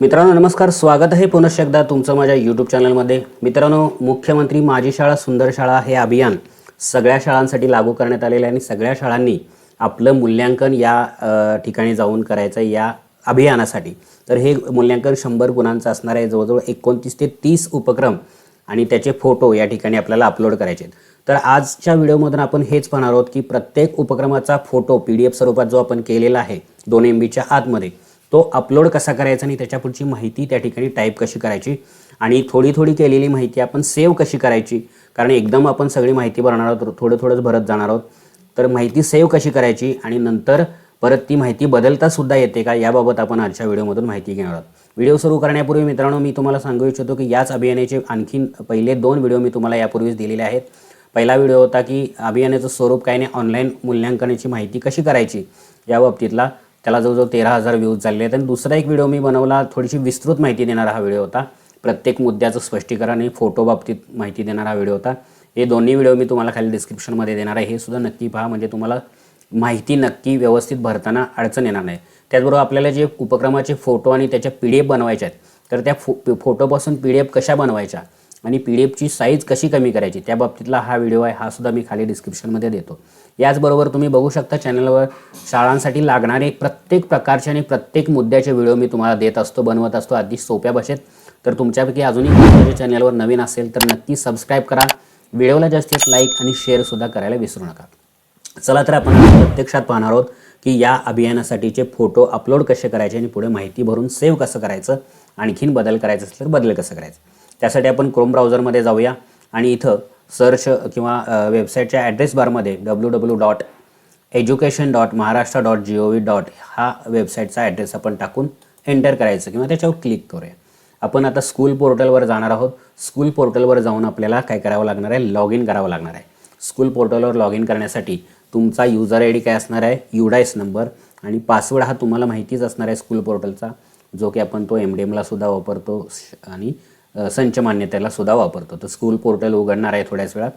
मित्रांनो नमस्कार. स्वागत आहे पुनश्च एकदा तुमचं माझ्या यूट्यूब चॅनलमध्ये मित्रांनो मुख्यमंत्री माझी शाळा सुंदर शाळा हे अभियान सगळ्या शाळांसाठी लागू करण्यात आलेलं आहे आणि सगळ्या शाळांनी आपलं मूल्यांकन या ठिकाणी जाऊन करायचं आहे या अभियानासाठी. तर हे मूल्यांकन शंभर गुणांचं असणार आहे. जवळजवळ एकोणतीस ते तीस उपक्रम आणि त्याचे फोटो या ठिकाणी आपल्याला अपलोड करायचे आहेत. तर आजच्या व्हिडिओमधून आपण हेच पाहणार आहोत की प्रत्येक उपक्रमाचा फोटो पी डी एफ स्वरूपात जो आपण केलेला आहे दोन एम बीच्या आतमध्ये तो अपलोड कसा करायचा आणि त्याच्या पुढची माहिती त्या ठिकाणी टाईप कशी करायची? आणि थोडी थोडी केलेली माहिती आपण सेव्ह कशी करायची? कारण एकदम आपण सगळी माहिती भरणार आहोत थोडं थोडंच भरत जाणार आहोत. तर माहिती सेव्ह कशी करायची आणि नंतर परत ती माहिती बदलता सुद्धा येते का? याबाबत आपण आजच्या व्हिडिओमधून माहिती घेणार आहोत. व्हिडिओ सुरू करण्यापूर्वी मित्रांनो मी तुम्हाला सांगू इच्छितो की याच अभियानाचे आणखीन पहिले दोन व्हिडिओ मी तुम्हाला यापूर्वीच दिलेले आहेत. पहिला व्हिडिओ होता की अभियानाचं स्वरूप काय नाही ऑनलाईन मूल्यांकनाची माहिती कशी करायची? या बाबतीतला त्याला जवळजवळ तेरा हजार व्ह्यूज झाले आहेत. आणि दुसरा एक व्हिडिओ मी बनवला थोडीशी विस्तृत माहिती देणारा हा व्हिडिओ होता. प्रत्येक मुद्द्याचं स्पष्टीकरण आणि फोटो बाबतीत माहिती देणारा हा व्हिडिओ होता. हे दोन्ही व्हिडिओ मी तुम्हाला खाली डिस्क्रिप्शनमध्ये देणार आहे. हे सुद्धा नक्की पहा म्हणजे तुम्हाला माहिती नक्की व्यवस्थित भरताना अडचण येणार नाही. त्याचबरोबर आपल्याला जे उपक्रमाचे फोटो आणि त्याच्या पी डी एफ बनवायच्या आहेत तर त्या फो फोटोपासून पी डी एफ कशा बनवायच्या? आणि पी डी एफची साईज कशी कमी करायची त्या बाबतीतला हा व्हिडिओ आहे हा सुद्धा मी खाली डिस्क्रिप्शनमध्ये देतो. याचबरोबर तुम्ही बघू शकता चॅनलवर शाळांसाठी लागणारे प्रत्येक प्रकारचे आणि प्रत्येक मुद्द्याचे व्हिडिओ मी तुम्हाला देत असतो बनवत असतो अगदी सोप्या भाषेत. तर तुमच्यापैकी अजूनही माझ्या चॅनलवर नवीन असेल तर नक्की सबस्क्राईब करा. व्हिडिओला जास्तीत लाईक आणि शेअरसुद्धा करायला विसरू नका. चला तर आपण प्रत्यक्षात पाहणार आहोत की या अभियानासाठीचे फोटो अपलोड कसे करायचे आणि पुढे माहिती भरून सेव्ह कसं करायचं आणखीन बदल करायचं असेल तर बदल कसं करायचं. त्यासाठी आपण क्रोम ब्राउझरमध्ये जाऊया. आणि इथं सर्च किंवा वेबसाईटच्या ॲड्रेस बारमध्ये W W dot education dot Maharashtra dot G O V dot हा वेबसाईटचा ॲड्रेस आपण टाकून एंटर करायचं किंवा त्याच्यावर क्लिक करूया. आपण आता स्कूल पोर्टलवर जाणार आहोत. स्कूल पोर्टलवर जाऊन आपल्याला काय करावं लागणार आहे? लॉग इन करावं लागणार आहे. स्कूल पोर्टलवर लॉग इन करण्यासाठी तुमचा युजर आय डी काय असणार आहे? युडायस नंबर आणि पासवर्ड हा तुम्हाला माहितीच असणार आहे स्कूल पोर्टलचा जो की आपण तो एम डी एमला सुद्धा वापरतो आणि संच मान्यतेला सुद्धा वापरतो. तर स्कूल पोर्टल उघडणार आहे थोड्याच वेळात.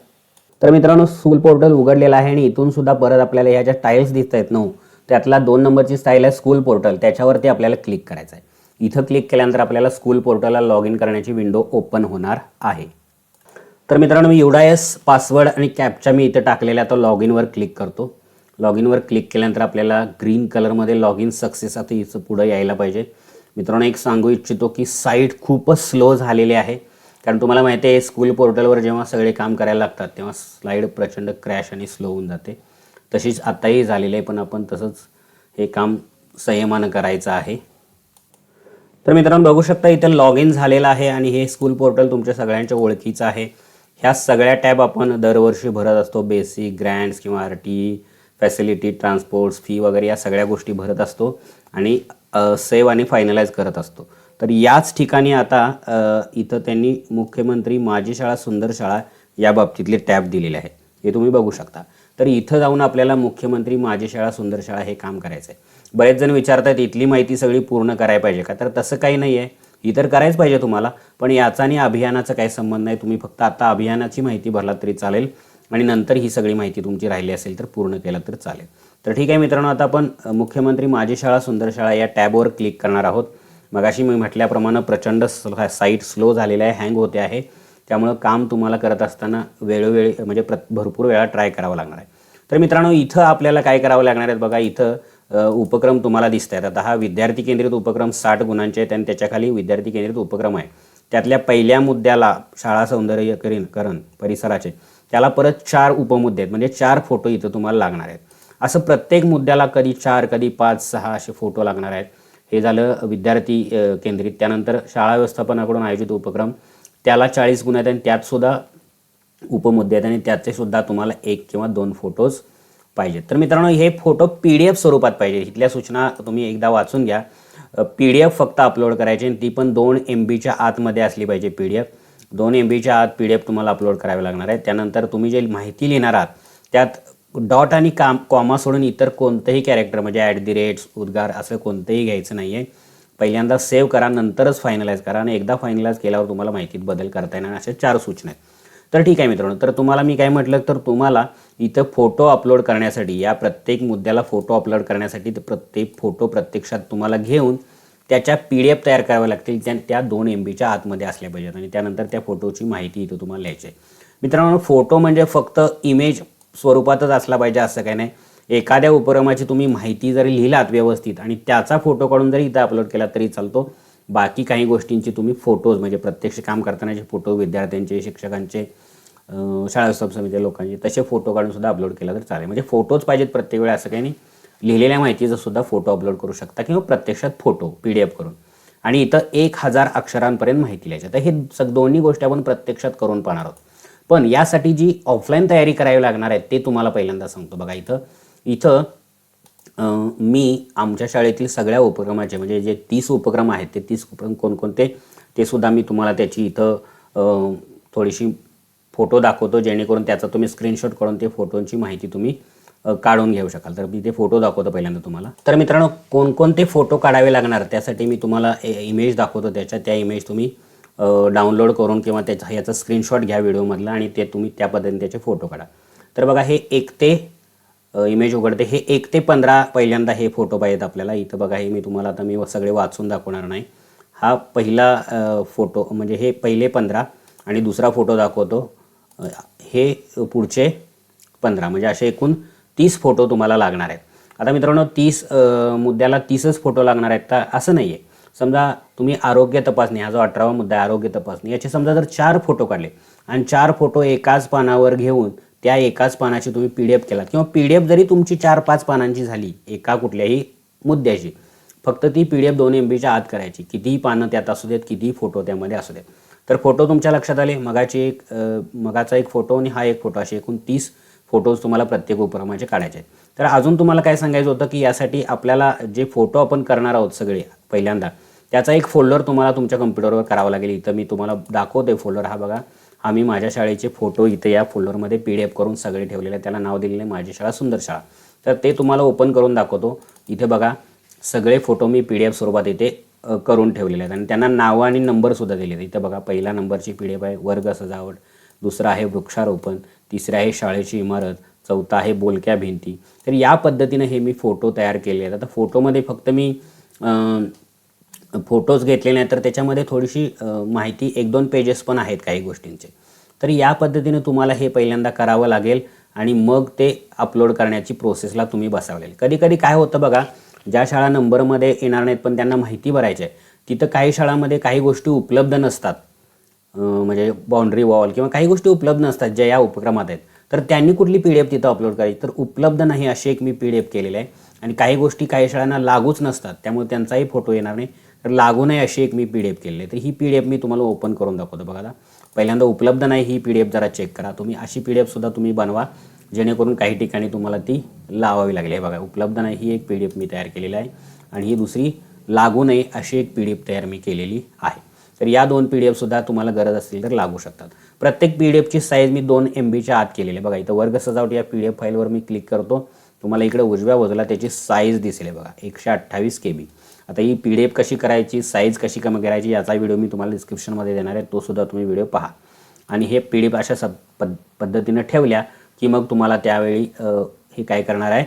तर मित्रांनो स्कूल पोर्टल उघडलेलं आहे आणि इथून सुद्धा परत आपल्याला ह्या ज्या टाईल्स दिसत आहेत नऊ हो, त्यातला दोन नंबरची स्टाईल आहे स्कूल पोर्टल त्याच्यावरती आपल्याला क्लिक करायचं आहे. इथं क्लिक केल्यानंतर आपल्याला स्कूल पोर्टलला लॉग इन करण्याची विंडो ओपन होणार आहे. तर मित्रांनो मी युडायस पासवर्ड आणि कॅपचा मी इथं टाकलेला तो लॉग इनवर क्लिक करतो. लॉग इनवर क्लिक केल्यानंतर आपल्याला ग्रीन कलरमध्ये लॉग इन सक्सेस आता इथं पुढं यायला पाहिजे. मित्रांनो एक सांगू इच्छितो की साईट खूपच स्लो झालेली आहे. कारण तुम्हाला माहिती आहे स्कूल पोर्टलवर जेव्हा सगळे काम करायला लागतात तेव्हा स्लाईड प्रचंड क्रॅश आणि स्लो होऊन जाते. तशीच आत्ताही झालेली आहे पण आपण तसंच हे काम संयमानं करायचं आहे. तर मित्रांनो बघू शकता इथं लॉग इन झालेलं आहे आणि हे स्कूल पोर्टल तुमच्या सगळ्यांच्या ओळखीचं आहे. ह्या सगळ्या टॅब आपण दरवर्षी भरत असतो. बेसिक ग्रँड्स किंवा R T facility transports fee वगैरे या सगळ्या गोष्टी भरत असतो. आणि सेव्ह आणि फायनलाइज करत असतो. तर याच ठिकाणी आता इथं त्यांनी मुख्यमंत्री माझी शाळा सुंदर शाळा या बाबतीतले टॅब दिलेले आहे हे तुम्ही बघू शकता. तर इथं जाऊन आपल्याला मुख्यमंत्री माझी शाळा सुंदर शाळा हे काम करायचं आहे बरेच जण विचारतात इथली माहिती सगळी पूर्ण करायला पाहिजे का? तर तसं काही नाही आहे ही तर करायच पाहिजे तुम्हाला. पण याचा आणि अभियानाचा काही संबंध नाही. तुम्ही फक्त आता अभियानाची माहिती भरलात तरी चालेल आणि नंतर ही सगळी माहिती तुमची राहिली असेल तर पूर्ण केलं तर चालेल. तर ठीक आहे मित्रांनो आता आपण मुख्यमंत्री माझी शाळा सुंदर शाळा या टॅबवर क्लिक करणार आहोत. मगाशी मी म्हटल्याप्रमाणे प्रचंड साईट स्लो झालेला आहे हँग होते आहे. त्यामुळं काम तुम्हाला करत असताना वेळोवेळी म्हणजे प्र भरपूर वेळा ट्राय करावं लागणार आहे. तर मित्रांनो इथं आपल्याला काय करावं लागणार आहे बघा इथं उपक्रम तुम्हाला दिसत आहेत. आता हा विद्यार्थी केंद्रित उपक्रम साठ गुणांचे आहेत आणि त्याच्याखाली विद्यार्थी केंद्रित उपक्रम आहे. त्यातल्या पहिल्या मुद्द्याला शाळा सौंदर्यकरण करण परिसराचे त्याला परत चार उपमुद्दे आहेत. म्हणजे चार फोटो इथं तुम्हाला लागणार आहेत. असं प्रत्येक मुद्द्याला कधी चार कधी पाच सहा असे फोटो लागणार आहेत. हे झालं विद्यार्थी केंद्रित. त्यानंतर शाळा व्यवस्थापनाकडून आयोजित उपक्रम. त्याला चाळीस गुण आहेत आणि त्यातसुद्धा उपमुद्दे आहेत आणि त्याचे सुद्धा तुम्हाला एक किंवा दोन फोटोज पाहिजेत. तर मित्रांनो हे फोटो पी डी एफ स्वरूपात पाहिजे. इथल्या सूचना तुम्ही एकदा वाचून घ्या. पी डी एफ फक्त अपलोड करायची आणि ती पण दोन एम बीच्या आतमध्ये असली पाहिजे पी डी एफ दोन एम बीच्या आत पी डी एफ तुम्हाला अपलोड करावे लागणार आहे त्यानंतर तुम्ही जे माहिती लिहिणार आहात त्यात डॉट आणि काम कॉमा सोडून इतर कोणतंही कॅरेक्टर म्हणजे ॲट दी रेट्स उद्गार असं कोणतंही घ्यायचं नाही आहे पहिल्यांदा सेव्ह करा नंतरच फायनलाइज करा आणि एकदा फायनलाइज केल्यावर तुम्हाला माहितीत बदल करता येणार अशा चार सूचना आहेत. तर ठीक आहे मित्रांनो तर तुम्हाला मी काय म्हटलं तर तुम्हाला इथं फोटो अपलोड करण्यासाठी या प्रत्येक मुद्द्याला फोटो अपलोड करण्यासाठी ते प्रत्येक फोटो प्रत्यक्षात तुम्हाला घेऊन त्याच्या पी डी एफ तयार कराव्या लागतील त्या त्या दोन एम बीच्या आतमध्ये असल्या पाहिजेत आणि त्यानंतर त्या फोटोची माहिती इथं तुम्हाला लिहायची आहे. मित्रांनो फोटो म्हणजे फक्त इमेज स्वरूपातच असला पाहिजे असं काही नाही. एखाद्या उपक्रमाची तुम्ही माहिती जरी लिहिलात व्यवस्थित आणि त्याचा फोटो काढून जरी इथं अपलोड केला तरी चालतो. बाकी काही गोष्टींची तुम्ही फोटोज म्हणजे प्रत्यक्ष काम करतानाचे फोटो विद्यार्थ्यांचे शिक्षकांचे शाळा व्यवस्थापन समिती लोकांचे तसे फोटो काढून सुद्धा अपलोड केला तर चालेल. म्हणजे फोटोज पाहिजेत प्रत्येक वेळा असं काही नाही. लिहिलेल्या माहितीचा सुद्धा फोटो अपलोड करू शकता किंवा प्रत्यक्षात फोटो पी डी एफ करून. आणि इथं एक हजार अक्षरांपर्यंत माहिती लिहायची. तर हे सग दोन्ही गोष्टी आपण प्रत्यक्षात करून पाहणार आहोत. पण यासाठी जी ऑफलाईन तयारी करावी लागणार आहे ते तुम्हाला पहिल्यांदा सांगतो. बघा इथं इथं मी आमच्या शाळेतील सगळ्या उपक्रमाचे म्हणजे जे तीस उपक्रम आहेत ते तीस उपक्रम कोणकोणते ते सुद्धा मी तुम्हाला त्याची इथं थोडीशी फोटो दाखवतो जेणेकरून त्याचा तुम्ही स्क्रीनशॉट करून ते फोटोंची माहिती तुम्ही काढून घेऊ शकाल. तर मी ते फोटो दाखवतो पहिल्यांदा तुम्हाला. तर मित्रांनो कोणकोणते फोटो काढावे लागणार त्यासाठी मी तुम्हाला इमेज दाखवतो त्याच्या त्या इमेज तुम्ही डाउनलोड करून किंवा त्याचा याचा स्क्रीनशॉट घ्या व्हिडिओमधला आणि ते तुम्ही त्या पद्धतीने त्याचे फोटो काढा. तर बघा हे एक ते इमेज उघडते. हे एक ते पंधरा पहिल्यांदा हे फोटो पाहिजेत आपल्याला. इथं बघा हे मी तुम्हाला आता मी सगळे वाचून दाखवणार नाही. हा पहिला फोटो म्हणजे हे पहिले पंधरा आणि दुसरा फोटो दाखवतो. हे पुढचे पंधरा म्हणजे असे एकूण तीस फोटो तुम्हाला लागणार आहेत. आता मित्रांनो तीस मुद्द्याला तीसच फोटो लागणार आहेत. तर असं नाही आहे समजा तुम्ही आरोग्य तपासणी हा जो अठरावा मुद्दा आहे आरोग्य तपासणी याचे समजा जर चार फोटो काढले आणि चार फोटो एकाच पानावर घेऊन त्या एकाच पानाची तुम्ही पी डी एफ केला किंवा पी डी एफ जरी तुमची चार पाच पानांची झाली एका कुठल्याही मुद्द्याची फक्त ती पी डी एफ दोन एम बीच्या आत करायची कितीही पानं त्यात असू देत कितीही फोटो त्यामध्ये असू देत. तर फोटो तुमच्या लक्षात आले? मगाची एक मगाचा एक फोटो आणि हा एक फोटो असे एकूण तीस फोटोज तुम्हाला प्रत्येक उपक्रमाचे काढायचे आहेत. तर अजून तुम्हाला काय सांगायचं होतं की यासाठी आपल्याला जे फोटो आपण करणार आहोत सगळे पहिल्यांदा त्याचा एक फोल्डर तुम्हाला तुमच्या कम्प्युटरवर करावा लागेल. इथं मी तुम्हाला दाखवते फोल्डर हा बघा हा मी माझ्या शाळेचे फोटो इथे या फोल्डरमध्ये पी डी एफ करून सगळे ठेवलेले आहेत. त्याला नाव दिलेलं आहे माझी शाळा सुंदर शाळा. तर ते तुम्हाला ओपन करून दाखवतो. इथे बघा सगळे फोटो मी पी डी एफ स्वरूपात इथे करून ठेवलेले आहेत. आणि त्यांना नावं आणि नंबरसुद्धा दिले आहेत. इथं बघा पहिला नंबरची पी डी एफ आहे वर्ग सजावट. दुसरा आहे वृक्षारोपण. तिसरा आहे शाळेची इमारत. चौथा आहे बोलक्या भिंती. तर या पद्धतीनं हे मी फोटो तयार केले आहेत. आता फोटोमध्ये फक्त मी फोटोज घेतले आहेत तर त्याच्यामध्ये थोडीशी माहिती एक दोन पेजेस पण आहेत काही गोष्टींचे. तर या पद्धतीने तुम्हाला हे पहिल्यांदा करावं लागेल आणि मग ते अपलोड करण्याची प्रोसेसला तुम्ही बसावं लागेल कधी कधी काय होतं बघा ज्या शाळा नंबरमध्ये येणार नाहीत पण त्यांना माहिती भरायची आहे तिथं काही शाळांमध्ये काही गोष्टी उपलब्ध नसतात. म्हणजे बाउंड्री वॉल किंवा काही गोष्टी उपलब्ध नसतात ज्या या उपक्रमात आहेत. तर त्यांनी कुठली पी डी एफ तिथं अपलोड करायची? तर उपलब्ध नाही अशी एक मी पी डी एफ केलेली आहे. आणि काही गोष्टी काही शाळांना लागूच नसतात त्यामुळे त्यांचाही फोटो येणार नाही. तर लागू नये अशी एक मी पी डी एफ केलेली आहे. तर ही पी डी एफ मी तुम्हाला ओपन करून दाखवतो. बघा आता पहिल्यांदा उपलब्ध नाही ही पी डी एफ जरा चेक करा. तुम्ही अशी पी डी एफसुद्धा तुम्ही बनवा जेणेकरून काही ठिकाणी तुम्हाला ती लावावी लागली. आहे बघा उपलब्ध नाही ही एक पी डी एफ मी तयार केलेली आहे. आणि ही दुसरी लागू नये अशी एक पी डी एफ तयार मी केलेली आहे. तर या दोन पी डी एफसुद्धा तुम्हाला गरज असतील तर लागू शकतात. प्रत्येक पी डी एफची साईज मी दोन एम बीच्या आत केलेली आहे. बघा इथं वर्ग सजावट या पी डी एफ फाईलवर मी क्लिक करतो. तुम्हाला इकडे उजव्या बाजूला त्याची साईज दिसेल. आहे बघा एकशे अठ्ठावीस के बी आता ही पी डी एफ कशी करायची साईज कशी कमी करायची याचा व्हिडिओ मी तुम्हाला डिस्क्रिप्शनमध्ये देणार आहे. तोसुद्धा तुम्ही व्हिडिओ पहा. आणि हे पी डी एफ अशा सब पद पद्धतीनं ठेवल्या की मग तुम्हाला त्यावेळी हे काय करणार आहे?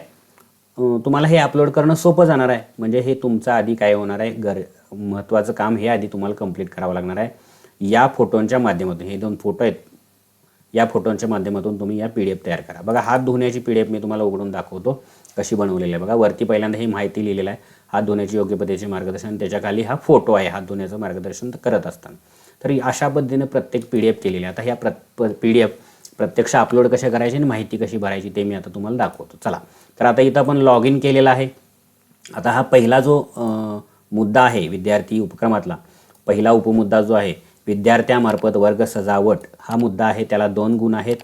तुम्हाला हे अपलोड करणं सोपं जाणार आहे. म्हणजे हे तुमचं आधी काय होणार आहे? घर महत्त्वाचं काम हे आधी तुम्हाला कंप्लीट करावं लागणार आहे. या फोटोंच्या माध्यमातून हे दोन फोटो आहेत. या फोटोंच्या माध्यमातून तुम्ही या पी डी एफ तयार करा. बघा हात धुण्याची पी डी एफ मी तुम्हाला उघडून दाखवतो. कशी बनवलेली आहे. बघा वरती पहिल्यांदा ही माहिती लिहिलेलं आहे. हात धुण्याची योग्य पद्धतीचे मार्गदर्शन त्याच्याखाली हा फोटो आहे हात धुण्याचं मार्गदर्शन करत असताना. तर अशा पद्धतीने प्रत्येक पी डी एफ केलेली आहे. आता ह्या प्र पी डी एफ प्रत्यक्ष अपलोड कशा करायचे आणि माहिती कशी भरायची ते मी आता तुम्हाला दाखवतो. चला. तर आता इथं आपण लॉग इन केलेला आहे. आता हा पहिला जो मुद्दा आहे विद्यार्थी उपक्रमातला पहिला उपमुद्दा जो आहे विद्यार्थ्यामार्फत वर्ग सजावट हा मुद्दा आहे. त्याला दोन गुण आहेत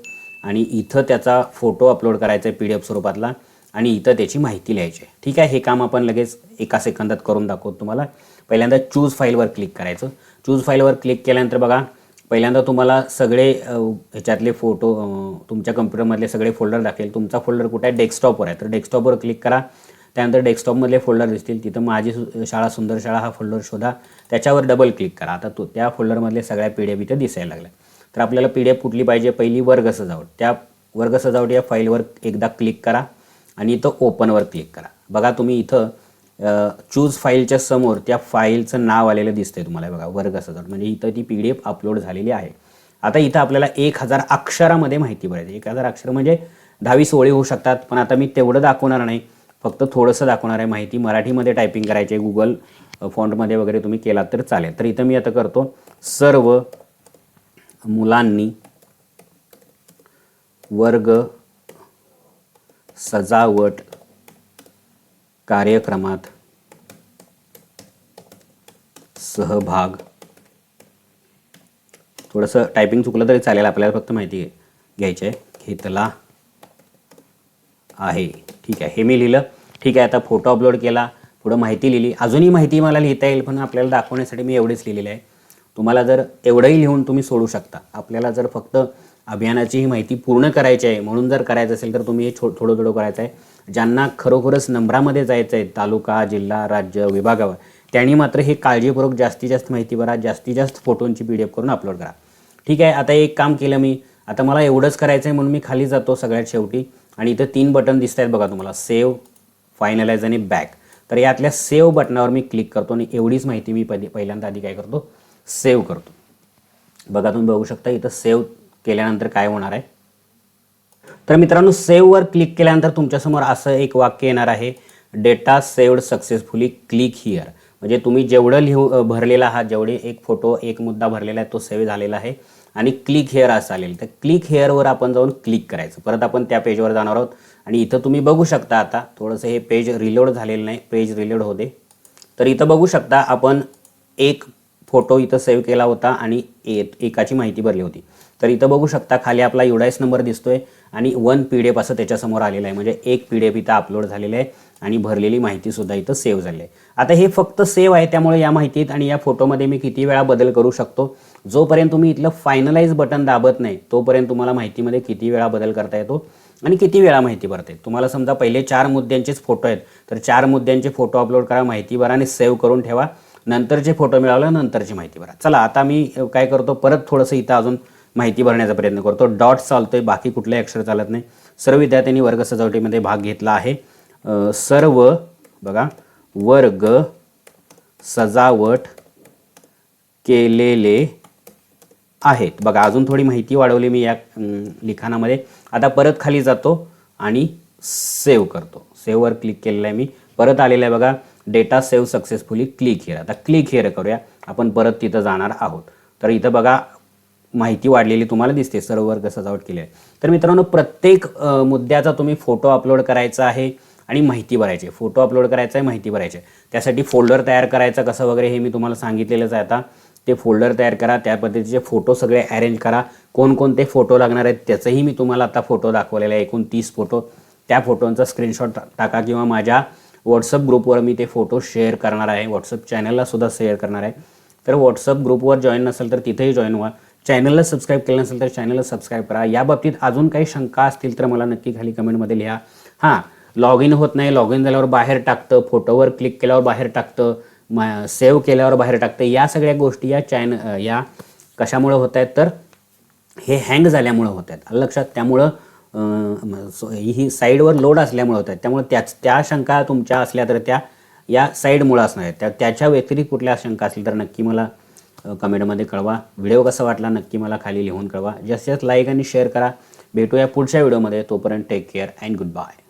आणि इथं त्याचा फोटो अपलोड करायचा आहे पी डी एफ स्वरूपातला. आणि इथं त्याची माहिती लिहायची आहे. ठीक आहे हे काम आपण लगेच एका सेकंदात करून दाखवतो तुम्हाला. पहिल्यांदा चूज फाईलवर क्लिक करायचं. चूज फाईलवर क्लिक केल्यानंतर बघा पहिल्यांदा तुम्हाला सगळे ह्याच्यातले फोटो तुमच्या कम्प्युटरमधले सगळे फोल्डर दाखवेल. तुमचा फोल्डर कुठे आहे? डेस्कटॉपवर आहे. तर डेस्कटॉपवर क्लिक करा. त्यानंतर डेस्कटॉपमधले फोल्डर दिसतील. तिथं माझी सु- शाळा सुंदर शाळा हा फोल्डर शोधा. त्याच्यावर डबल क्लिक करा. आता तो त्या फोल्डरमधले सगळ्या पी डी एफ इथं दिसायला लागल्या. तर आपल्याला पी डी एफ कुठली पाहिजे? पहिली वर्ग सजावट. त्या वर्ग सजावट या फाईलवर एकदा क्लिक करा. आणि इथं ओपनवर क्लिक करा. बघा तुम्ही इथं चूज फाईलच्या समोर त्या फाईलचं नाव आलेलं दिसतंय तुम्हाला बघा वर्ग सजावट म्हणजे इथं ती पी डी एफ अपलोड झालेली आहे. आता इथं आपल्याला एक हजार अक्षरामध्ये माहिती भरायची एक हजार अक्षर म्हणजे दहावीस ओळी होऊ शकतात पण आता मी तेवढं दाखवणार नाही. फक्त थोडंसं दाखवणार आहे माहिती. मराठीमध्ये टायपिंग करायची आहे गुगल फॉन्टमध्ये वगैरे तुम्ही केलात तर चालेल. तर इथं मी आता करतो सर्व मुलांनी वर्ग सजावट कार्यक्रमात सहभाग. थोडंसं टायपिंग चुकलं तरी चालेल आपल्याला फक्त माहिती घ्यायची आहे. घेतला आहे. ठीक आहे. हे मी लिहिलं. ठीक आहे आता फोटो अपलोड केला पुढं माहिती लिहिली. अजूनही माहिती मला लिहिता येईल पण आपल्याला दाखवण्यासाठी मी एवढेच लिहिलेलं आहे. तुम्हाला जर एवढंही लिहून तुम्ही सोडू शकता आपल्याला जर फक्त अभियानाची ही माहिती पूर्ण करायची आहे. म्हणून जर करायचं असेल तर तुम्ही हे छो थोडं थोडं करायचं आहे. ज्यांना खरोखरच नंबरामध्ये जायचं आहे तालुका जिल्हा राज्य विभागावर त्यांनी मात्र हे काळजीपूर्वक जास्तीत जास्त माहिती भरा जास्तीत जास्त फोटोंची पी डी एफ करून अपलोड करा. ठीक आहे आता एक काम केलं मी. आता मला एवढंच करायचं आहे म्हणून मी खाली जातो सगळ्यात शेवटी. आणि इथं तीन बटन दिसत आहेत बघा तुम्हाला. सेव्ह फायनलाइज आणि बॅक. तर यातल्या सेव्ह बटनावर मी क्लिक करतो आणि एवढीच माहिती मी पहिल्यांदा आधी काय करतो? सेव्ह करतो. बघा तुम्ही बघू शकता इथं सेव्ह केल्यानंतर काय होणार आहे? तर मित्रांनो सेव्हवर क्लिक केल्यानंतर तुमच्यासमोर असं एक वाक्य येणार आहे. Data saved successfully click here म्हणजे तुम्ही जेवढं लिहू भरलेला आहात जेवढे एक फोटो एक मुद्दा भरलेला आहे तो सेव्ह झालेला आहे. आणि क्लिक हेअर असं आलेलं तर क्लिक हेअरवर आपण जाऊन क्लिक करायचं. परत आपण त्या पेजवर जाणार आहोत. आणि इथं तुम्ही बघू शकता आता थोडंसं हे पेज रिलोड झालेलं नाही पेज रिलोड होते तर इथं बघू शकता आपण एक फोटो इथं सेव्ह केला होता आणि एकाची माहिती भरली होती. तर इथं बघू शकता खाली आपला युडायस नंबर दिसतोय आणि वन पी डी एफ असं त्याच्यासमोर आलेलं आहे. म्हणजे एक पी डी एफ इथं अपलोड झालेलं आहे आणि भरलेली माहितीसुद्धा इथं सेव्ह झाली आहे. आता हे फक्त सेव्ह आहे त्यामुळे या माहितीत आणि या फोटोमध्ये मी किती वेळा बदल करू शकतो? जोपर्यंत तुम्ही इथलं फायनलाइज बटन दाबत नाही तोपर्यंत तुम्हाला माहितीमध्ये किती वेळा बदल करता येतो आणि किती वेळा माहिती भरते तुम्हाला समजा पहिले चार मुद्द्यांचेच फोटो आहेत तर चार मुद्द्यांचे फोटो अपलोड करा माहिती भरा आणि सेव्ह करून ठेवा. नंतरचे फोटो मिळाला नंतरची माहिती भरा. चला आता मी काय करतो परत थोडंसं इथं अजून माहिती भरण्याचा प्रयत्न करतो. डॉट चालतोय बाकी कुठलाही अक्षर चालत नाही. सर्व विद्यार्थ्यांनी वर्ग सजावटीमध्ये भाग घेतला आहे. सर्व बघा वर्ग सजावट केलेले आहेत. बघा अजून थोडी माहिती वाढवली मी या लिखाणामध्ये. आता परत खाली जातो आणि सेव्ह करतो. सेव्हवर क्लिक केलेलं आहे मी. परत आलेलं आहे बघा data save successfully click here. आता क्लिक हिअर करूया. आपण परत तिथं जाणार आहोत. तर इथं बघा माहिती वाढलेली तुम्हाला दिसते सर्व वर्ग सजावट केली आहे. तर मित्रांनो प्रत्येक मुद्द्याचा तुम्ही फोटो अपलोड करायचा आहे आणि माहिती भरायची. फोटो अपलोड करायचा आहे माहिती भरायची आहे. त्यासाठी फोल्डर तयार करायचं कसं वगैरे हे मी तुम्हाला सांगितलेलंच आहे आता. ते फोल्डर तयार करा त्या पद्धतीचे फोटो सगळे अरेंज करा. कोणकोणते फोटो लागणार आहेत त्याचंही मी तुम्हाला आता फोटो दाखवलेला आहे एकूण तीस फोटो त्या फोटोंचा स्क्रीनशॉट टाका किंवा माझ्या व्हॉट्सअप ग्रुपवर मी ते फोटो शेअर करणार आहे. व्हॉट्सअप चॅनलला सुद्धा शेअर करणार आहे. तर व्हॉट्सअप ग्रुपवर जॉईन नसेल तर तिथेही जॉईन व्हा. चॅनलला सबस्क्राईब केलं नसेल तर चॅनलला सबस्क्राईब करा. या बाबतीत अजून काही शंका असतील तर मला नक्की खाली कमेंटमध्ये लिहा. हां लॉग इन होत नाही लॉग इन झाल्यावर बाहेर टाकतं फोटोवर क्लिक केल्यावर बाहेर टाकतं म सेव्ह केल्यावर बाहेर टाकतं. या सगळ्या गोष्टी या चॅन या कशामुळं होत आहेत? तर हे हँग झाल्यामुळं होत आहेत. लक्षात? त्यामुळं सो- ही साईडवर लोड असल्यामुळे होत आहेत. त्यामुळे त्याच त्या शंका तुमच्या असल्या तर त्या या साईडमुळं असणार आहेत. त्या त्याच्या व्यतिरिक्त कुठल्या शंका असतील तर नक्की मला कमेंटमध्ये कळवा. व्हिडिओ कसा वाटला नक्की मला खाली लिहून कळवा. जास्तीत जास्त लाईक आणि शेअर करा. भेटूया पुढच्या व्हिडिओमध्ये. तोपर्यंत take care and good bye